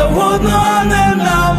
завгодно, а не нам.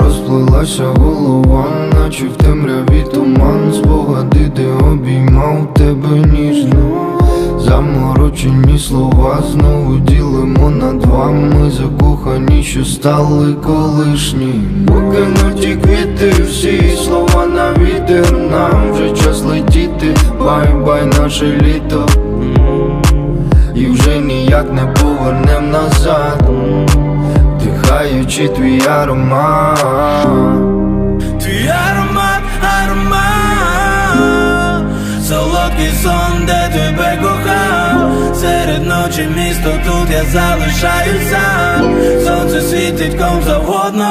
Розплилася голова, наче в темряві туман. Спогади, де обіймав тебе ніжно. Заморочені слова знову ділимо на два. Ми закохані, що стали колишні. Покинуті квіти, всі слова на вітер Нам. Вже час летіти, бай-бай наше літо Вдихаючи твій аромат. Твій аромат, аромат. Солодкий сон, де тебе кохав. Серед ночі місто тут я залишаюся, Сонце світить ком завгодно,